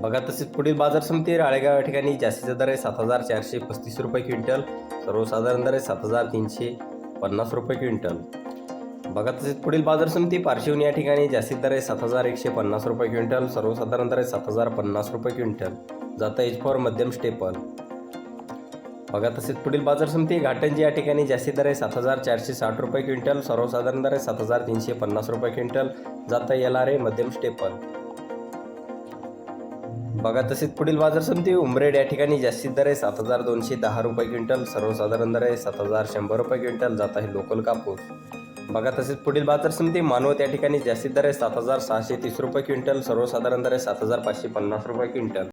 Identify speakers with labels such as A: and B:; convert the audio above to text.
A: बघा तसेच पुढील बाजार समिती राळेगाव या ठिकाणी जास्तीचा दर आहे सात हजार चारशे पस्तीस रुपये क्विंटल सर्वसाधारण दर आहे सात हजार तीनशे पन्नास रुपये क्विंटल. बघा तसेच पुढील बाजार समिती पारशिवनी या ठिकाणी जास्तीत दर आहे सात हजार एकशे पन्नास रुपये क्विंटल सर्वसाधारण दर आहे सात हजार पन्नास रुपये क्विंटल. जाता एच फॉर मध्यम स्टेपल बघा तसेच पुढील बाजार समिती घाटंजी या ठिकाणी जास्तीत दर आहे सात हजार चारशे साठ रुपये क्विंटल सर्वसाधारण दर आहे सात हजार तीनशे पन्नास रुपये क्विंटल. जाता एल आर ए मध्यम स्टेपल बघा तसेच पुढील बाजार समिती उमरेड या ठिकाणी जास्तीत दर आहे सात हजार दोनशे दहा रुपये क्विंटल सर्वसाधारण दर आहे सात हजार शंभर रुपये क्विंटल जात आहे लोकल कापूस. बघा तसेच पुढील बाजार समिती मानवत या ठिकाणी जास्तीत दर आहे सात हजार सहाशे तीस रुपये क्विंटल सर्वसाधारण दर आहे सात हजार पाचशे पन्नास रुपये क्विंटल.